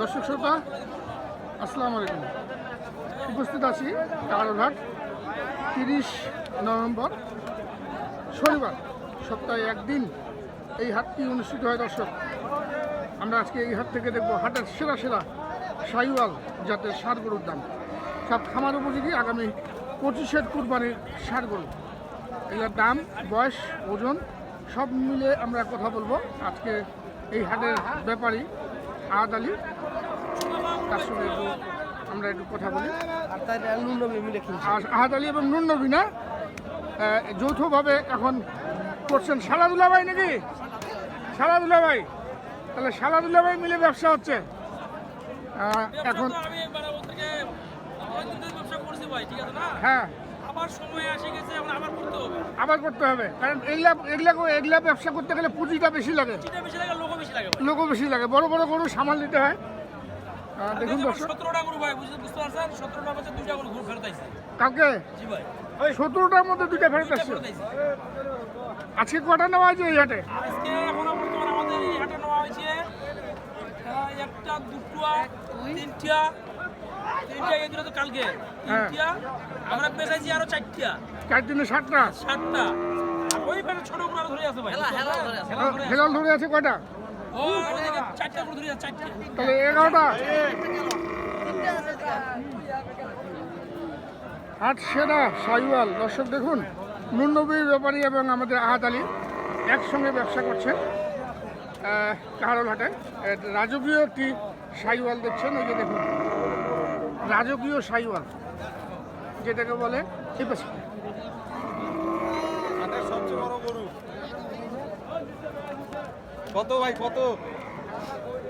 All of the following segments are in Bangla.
দর্শক শ্রোতা, আসসালামু আলাইকুম। উপস্থিত আছি কারোঘাট তিরিশ নভেম্বর, শনিবার, সপ্তাহে একদিন এই হাটটি অনুষ্ঠিত হয় দর্শক। আমরা আজকে এই হাট থেকে দেখব হাটের সেরা সেরা সাইওয়াল জাতের ষাট গরুর দাম। সব খামার উপযোগী, আগামী পঁচিশের কুরবানির ষাট গরু এগুলোর দাম, বয়স, ওজন, সব মিলে আমরা কথা বলব আজকে এই হাটের ব্যাপারী আহাদ আলী তার সঙ্গে একটু আমরা একটু কথা বলি। আর তাই ন্যূনতম মিলে আহাদ আলী এবং নুন না? যৌথভাবে এখন করছেন সালাদুল্লাহ ভাই নাকি? সালাদুল্লাহ ভাই তাহলে সালাদুল্লাহ ভাই মিলে ব্যবসা হচ্ছে। এখন আমি মানে হ্যাঁ। আবার সময় আসে গেছে এখন আবার করতে হবে। আবার করতে হবে। কারণ এগুলা এগুলা এগুলা ব্যবসা করতে গেলে পুঁজিটা বেশি লাগে। চিটা বেশি লাগে লোকও বেশি লাগে লোকও বেশি লাগে। বড় বড় গরু সামাল দিতে হয়। দেখুন সতেরোটা গরু ভাই বুঝতে পারছেন? দুইটা গরু ঘুরে ফেরত আইছে। কালকে? জি ভাই। সতেরোটার মধ্যে দুইটা ফেরত দুইটা আসছে? আজকে কটা নেওয়া হয়েছে এই হাটে? আজকে এখনও বর্তমানে আমাদের এই হাটে নেওয়া হয়েছে একটা দুটো তিনটা তিনটা এই তো কালকে। হ্যাঁ। তিনটা আমরা বেচাইছি আরও চারটা। চার দিনে সাতটা? সাতটা। ওই পাশে ছোট গরু ধরে আছে ভাই হেলা ধরে হেলাল ধরে আছে কয়টা? তাহলে হাট সেরা সাইওয়াল দর্শক দেখুন নুননবীর ব্যাপারী এবং আমাদের আহাদ আলী একসঙ্গে ব্যবসা করছে কাহারল হাটে এ, রাজকীয় একটি সাইওয়াল দেখছেন এই যে দেখুন রাজকীয় সাইওয়াল যেটাকে বলে এই পাশে। কত ভাই কত?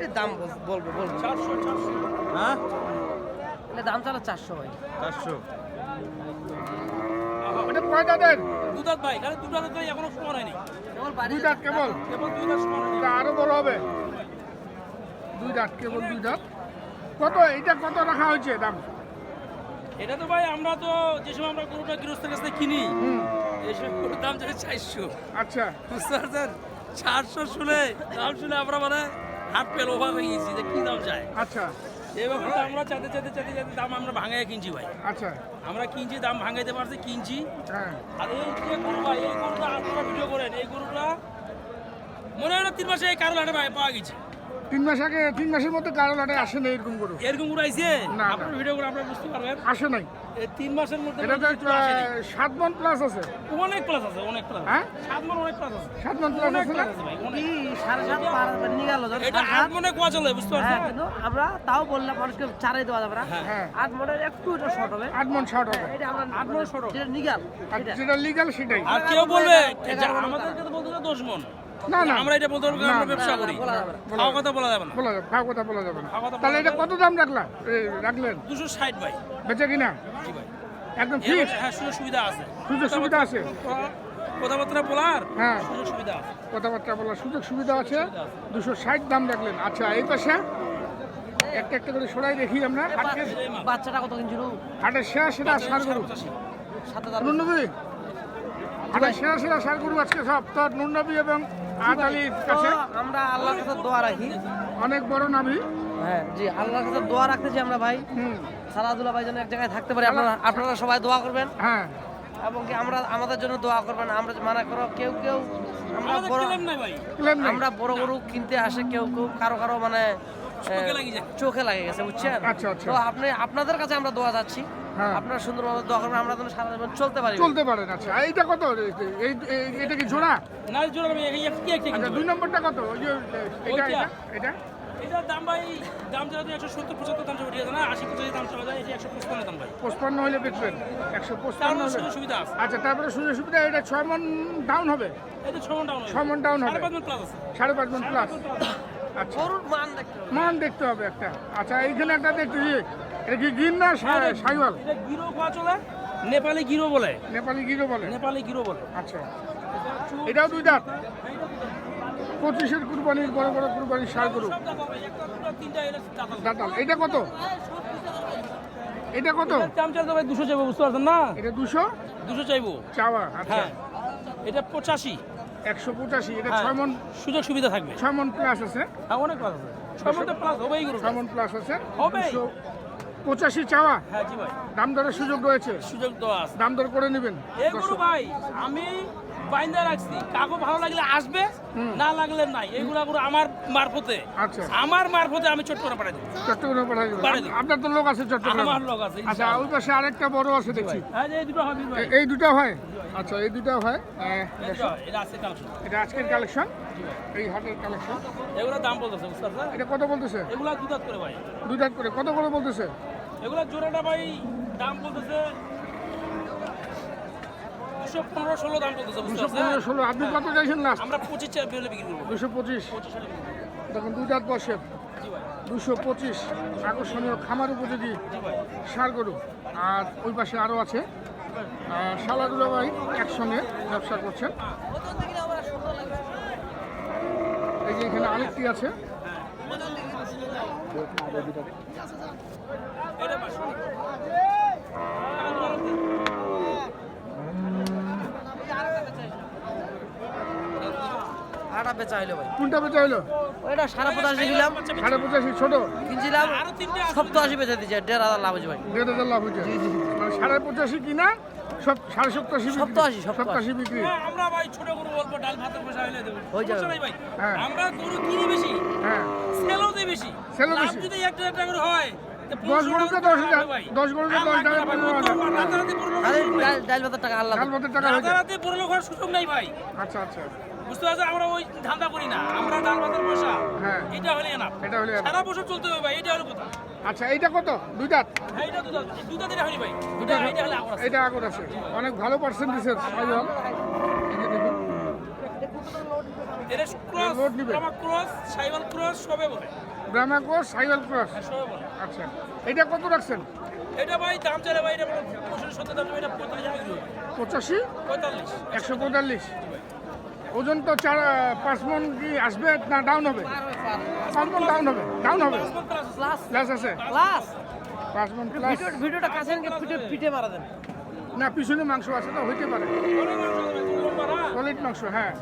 এই দাম বল- বলব বলব। চারশো চারশো। হ্যাঁ? এটা দাম চালা চারশো ভাই। চারশো। এটা কয়টা দেন দুধাত ভাই খালি দুধাত তো এখনও সমান হয়নি। দুই দাঁত কেবল? কেবল দুই দাঁত সমান হয়নি। আরও বড় হবে। দুই দাঁত কেবল দুই দাঁত। কত? এটা কত রাখা হয়েছে দাম? এটা তো ভাই আমরা তো যে সময় আমরা গরুটা গৃহস্থের কাছ থেকে কিনি এই সময় গরুর দাম যাবে চারশো। আচ্ছা। বুঝতে পারছেন? চারশো শুনে দাম শুনে আমরা মানে হাট পেল ওভার হয়ে গেছি যে কি দাম চায়। আচ্ছা। এবার আমরা চাতে চাতে চাতে চাতে দাম আমরা ভাঙাই কিনছি ভাই। আচ্ছা। আমরা কিনছি দাম ভাঙাইতে পারছি কিনছি। হ্যাঁ। আর এই যে গরু ভাই এই গরুটা আপনারা ভিডিও করেন এই গরুটা মনে হয় না তিন মাসে এই কারও হাটে ভাই পাওয়া গেছে। তিন মাস আগে তিন মাসের মধ্যে কারও লাটে আসে না এরকম গরু এরকম গরু আইছে? না। আপনার ভিডিও করে আপনারা বুঝতে পারবেন আসে নাই। এই তিন মাসের মধ্যে এটা তো কিছু সাত মন প্লাস আছে। অনেক প্লাস আছে অনেক প্লাস হ্যাঁ? সাত মন অনেক প্লাস আছে। সাত মন প্লাস আছে ভাই অনেক। সাড়ে সাত পার নিয়ে গেল এটা আট। মনে কোয়া চলে বুঝতে হ্যাঁ পারছেন কিন্তু আমরা তাও বললাম মানুষকে চারাই দেওয়া যাবে না। হ্যাঁ। আট মনের একটু এটা শর্ট হবে। আট মন শর্ট হবে। এটা আমরা আট মনের শর্ট হবে। যেটা নিগাল এটা যেটা লিগাল সেটাই। আর কেউ বলবে আমাদেরকে তো বলতে দশ মন। না না। আমরা এটা বলতে পারব আমরা ব্যবসা করি। বলা যাবে না। খাওয়া কথা বলা যাবে না। বলা যাবে খাওয়া কথা বলা যাবে না। তাহলে এটা কত দাম রাখলাম? রাখলেন? দুশো ষাট ভাই। বেচে কিনা? একদম ফিক্স হ্যাঁ সুযোগ সুবিধা আছে। সুযোগ সুবিধা আছে? কথাবার্তা বলার হ্যাঁ। সুযোগ সুবিধা আছে। কথাবার্তা বলার সুযোগ সুবিধা আছে? দুশো ষাট দাম রাখলেন। আচ্ছা এই পাশে একটা একটা করে সরাই দেখি আমরা। বাচ্চাটা কত কিনছিল? হাটের সেরা সেরা সার গরু। পঁচাশি। সাত হাজার। নুননবী? হাটের সেরা সেরা সার গরু আজকে সব তো নুননবী এবং কাছে। আমরা আল্লাহর কাছে দোয়া রাখি। অনেক বড় নাভি। হ্যাঁ জি আল্লাহর কাছে দোয়া রাখতেছি আমরা ভাই সালাদুল্লাহ ভাই যেন এক জায়গায় থাকতে পারি আপনারা আপনারা সবাই দোয়া করবেন। হ্যাঁ। এবং কি আমরা আমাদের জন্য দোয়া করবেন আমরা মানা করো কেউ কেউ আমরা বড় আমরা বড় গরু কিনতে আসে কেউ কেউ কারও কারও মানে চোখে লাগে গেছে বুঝছেন? আচ্ছা, আচ্ছা। তো আপনি আপনাদের কাছে আমরা দোয়া যাচ্ছি। আপনারা সুন্দরভাবে দোয়া করবেন আমরা যেন সারা জীবন চলতে পারি। চলতে পারেন আচ্ছা। এইটা কত? এই এটা কি জোড়া? না জোর আমি আচ্ছা দুই নম্বরটা কত? ওই যে এটা এটা এটা? এটার দাম ভাই দাম যেহেতু একশো সত্তর পঁচাত্তর দাম চলে যায় না আশি পঁচাশি দাম চলে যায় এটা একশো পঁচপান্ন দাম ভাই। পঁচপান্ন হলে বেচবেন। একশো তার পঁচপান্ন সুযোগ সুবিধা আছে। আচ্ছা তারপরে সুযোগ সুবিধা এটা ছয় মন ডাউন হবে? এই তো ছমন ডাউন ছ মন ডাউন হবে। সাড়ে পাঁচ মন প্লাস আচ্ছা। মান দেখতে হবে। মান দেখতে হবে একটা। আচ্ছা এইখানে একটা দেখতে এটা কি গির না সাইওয়াল। এটা গিরো খাওয়া চলে? নেপালি গিরো বলে। নেপালি গিরো বলে। নেপালি গিরো বলে। আচ্ছা। এটাও দুই দাঁত। পঁচিশের কুরবানির বড় বড় কুরবানির সার গরু। দাঁতাল। এটা কত? এটা কত? দাম চাইতে ভাই দুশো চাইব বুঝতে পারছেন না? এটা দুশো? দুশো চাইব। চাওয়া আচ্ছা। হ্যাঁ। এটা পঁচাশি। একশো পঁচাশি। এটা হ্যাঁ। ছয় মন সুযোগ সুবিধা থাকবে। ছয় মন প্লাস আছে। হ্যাঁ অনেক প্লাস আছে। ছয় মধ্যে প্লাস হবেই গরু ছয় মন প্লাস আছে। হবে। পঁচাশি চাওয়া? হ্যাঁ জি ভাই। দাম দরের সুযোগ রয়েছে? সুযোগ আছে। দাম দর করে নেবেন এই গরু ভাই আমি বাইন্দা রাখছি। কাকু ভালো লাগলে আসবে না লাগলে নাই। এইগুলা গরু আমার মারফতে। আচ্ছা। আমার মারফতে আমি চট করে পাঠাই দেবো। চট্টগ্রামে পাঠাই দেবেন। আপনার তো লোক আছে চট্টগ্রামে। আমার লোক আছে আচ্ছা ওই পাশে আরেকটা বড় আছে দেখছি। হ্যাঁ এই দুটো হবে ভাই। এই দুটো হয়? আচ্ছা এই দুটো হয়? হয়, এটা আজকের কালেকশন এই হাটের কালেকশন এগুলো দাম বলতেছে এটা কত বলতেছে? এগুলা দুধাত করে ভাই। দুই দাঁত করে। কত করে বলতেছে? এগুলা জোড়াটা ভাই দাম বলতেছে দুশো পনেরো ষোলো দাম বলতেছে দুশো পনেরো ষোলো। আপনি কত চাইছেন লাস্ট আমরা পঁচিশ বেলে বিক্রি করব। দুশো পঁচিশ। দেখুন দুই দাঁত বসে। দুশো পঁচিশ। আকর্ষণীয় খামার উপযোগী সার গরু। আর ওই পাশে আরও আছে। সালাদুল্লা ভাই একসঙ্গে ব্যবসা করছেন এই যে এখানে আরেকটি আছে। পাঁচশো আটা বেচা হইল ভাই কোনটা বেচা হলো ওইটা সাড়ে পঁচাশি কিলাম সাড়ে পঁচাশি ছোট কিনছিলাম আরও তিনটে আছে। সপ্তাশি বেচা দিচ্ছে দেড় হাজার লাভ হয়েছে ভাই দেড় হাজার লাভ হয়েছে মানে সাড়ে পঁচাশি কিনা সব সাড়ে সপ্তাশি বিক্রি। সপ্তাশি, সপ্তাশি। বিক্রি হ্যাঁ, আমরা ভাই ছোট গরু বলব ডাল ভাতের পয়সা হইলে দেবো হয়ে যাবে। ভাই হ্যাঁ। আমরা গরু কিনি বেশি হ্যাঁ সেলও দেই বেশি সেলও বেশি। যদি একটা একটা করে হয় দশ পনেরোশো দশ হাজার দশ গরুতে দশ হাজার পনেরো কত হাজার। রাতারাতি পনেরো আরে লোক ডাল ডাল ভাতের টাকা আল্লাহ কাল মতো টাকা রাতারাতি পনেরো লোক সুযোগ নাই ভাই। আচ্ছা আচ্ছা বুঝতে পারছ? আমরা ওই ধান্দা করি না। আমরা ডাল ভাতের পয়সা হ্যাঁ। এটা হলে না এটা হলে সারা বছর চলতে হবে ভাই এটা হলো কথা আচ্ছা এইটা কত? দুই দাঁত? হ্যাঁ এটা ভাই। এটা হলে আগর এটা আগর আছে। অনেক ভালো সাইজল। এটা ক্রস নিবে। আমার ক্রস সাইবাল ক্রস সবে বলে। ব্রাহ্মা ক্রস সাইকেল ক্রস হ্যাঁ, আচ্ছা। এটা কত রাখছেন? এটা ভাই দাম চাইলে ভাই এটা পঁচিশ সত্তর দাম এটা পঁয়তাল্লিশ বিক্রি হবে পঁচাশি? পঁয়তাল্লিশ। একশো পঁয়তাল্লিশ। ওজন তো চার পাঁচ মন কি আসবে না ডাউন হবে? পাঁচ মন ডাউন হবে ডাউন হবে। প্লাস আছে? প্লাস পাঁচ মন প্লাস ভিডিও ভিডিওটা কাছে পিঠে পিঠে মারা দেন। না পিছনে মাংস আছে তো হইতে পারে। সলিড মাংস হ্যাঁ।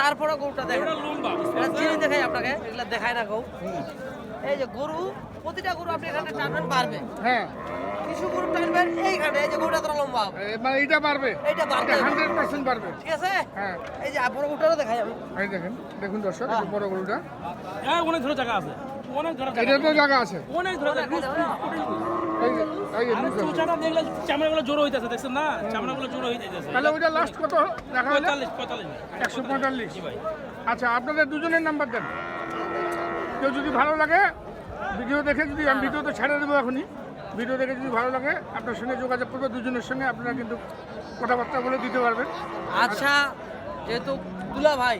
তারপরে গরুটা দেখেন। এটা লম্বা। চিনি দেখাই আপনাকে এগুলা দেখায় না গৌ। এই যে গরু প্রতিটা গরু আপনি এখানে টানবেন পারবে হ্যাঁ। কিছু গরু টানবেন এইখানে এই যে গরুটা লম্বা। হবে মানে এইটা পারবে পারবে ঠিক আছে? হ্যাঁ। এই যে বড় গরুটারও দেখাই আমি। এই দেখেন দেখুন দর্শক বড় গরুটা। হ্যাঁ অনেক ধরে জায়গা আছে। অনেক ধরে জায়গা আছে। অনেক ধরে জায়গা আছে। চুচাটা দেখলে চামড়াগুলো জোর হইতেছে দেখছেন না? চামড়াগুলো জোর যাইতেছে তাহলে ওইটা লাস্ট কত দেখা হলো? একশো পঁয়তাল্লিশ। আচ্ছা আপনাদের দুজনের নাম্বার দেন। কেউ যদি ভালো লাগে ভিডিও দেখে যদি আমি ভিডিও তো ছেড়ে দেবো এখনই। ভিডিও দেখে যদি ভালো লাগে আপনার সঙ্গে যোগাযোগ করবে। দুজনের সঙ্গে আপনারা কিন্তু কথাবার্তা বলে দিতে পারবেন। আচ্ছা যেহেতু দুলা ভাই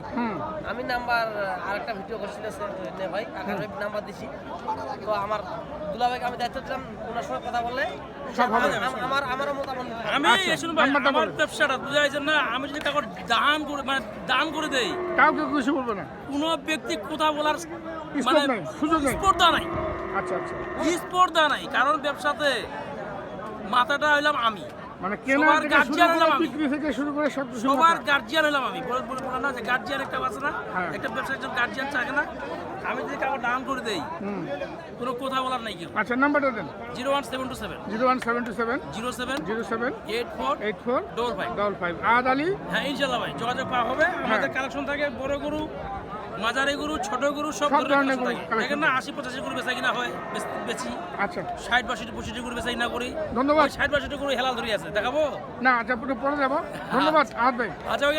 আমি নাম্বার আরেকটা ভিডিও করছি নে ভাই আকাশ ভাই নাম্বার দিছি। তো আমার দুলা ভাইকে আমি দায়িত্ব দিলাম ওনার সঙ্গে কথা বললে সব হবে। আম- আমার আমার মতামত আমি আচ্ছা, শুনুন ভাই নাম্বারটা আমার ব্যবসাটা বুঝা না আমি যদি কাউকে দান করে মানে দান করে দেই কাউকে কিছু বলবে না। কোনো ব্যক্তি কথা বলার সুযোগ নেই। স্পর্ধা নাই। আচ্ছা আচ্ছা। স্পর্ধা নাই কারণ ব্যবসাতে মাথাটা হইলাম আমি। মানে কেনা সবার থেকে শুরু হলাম আমি। বিক্রি থেকে শুরু করে সব সবার গার্জিয়ান হলাম আমি। বলে বলে বললাম না যে গার্জিয়ান একটা আছে না হ্যাঁ। একটা ব্যবসা একজন গার্জিয়ান থাকে না। আমি যদি কাউকে দান করে দেই কোনো কথা বলার নাই কেউ। আচ্ছা নাম্বারটা দেন। Zero one seven two seven. Zero one seven two seven. Zero seven zero seven. Eight four eight four. Double five. Double five. আদ আলী হ্যাঁ ইনশাল্লাহ ভাই যোগাযোগ পাওয়া হবে। আমাদের হ্যাঁ। কালেকশন থাকে বড় গরু মাঝারি গরু ছোট গরু সব ধরনের গরু থাকে। দেখেন না আশি পঁচাশি গরু বেচা কিনা হয় বেশি আচ্ছা। ষাট বাষট্টি পঁচিশটি গরু বেচা কিনা করি। ধন্যবাদ। ষাট বাষট্টি গরু হেলাল ধরি আছে। দেখাবো? না আচ্ছা পুরো যাব। ধন্যবাদ আচ্ছা ওই